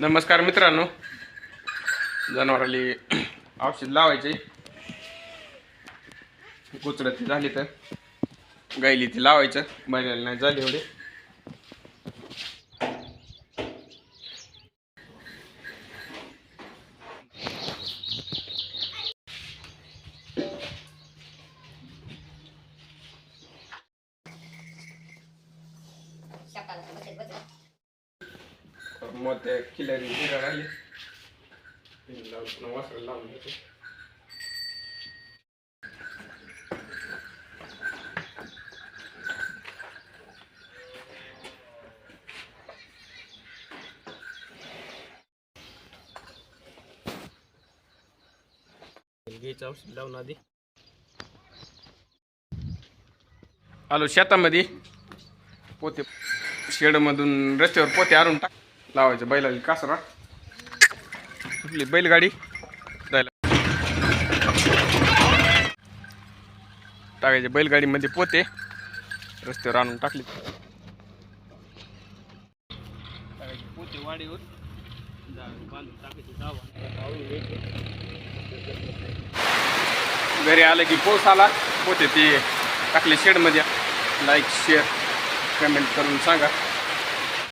नमस्कार मित्रांनो. जनावराली औषध लावायचे. कुचडत झाली तर. गायली ती लावायचं. बैलाला नाही झाली एवढे. मग ते किल्ल्याने हिरा राहिली लावून पुन्हा वासराला लावून देतो घ्यायचं औषध लावून आधी आलो शेतामध्ये पोते शेडमधून रस्त्यावर पोते आणून टाक लावायचं. बैलाला कासरा आपली बैलगाडी? जायला. टाकायचे बैलगाडीमध्ये पोते. रस्त्यावर आणून टाकले. टाकायचे पोते वाडीवर. घरी आलं की पाऊस आला. पोते ते टाकले शेडमध्ये लाईक शेअर कमेंट करून सांगा.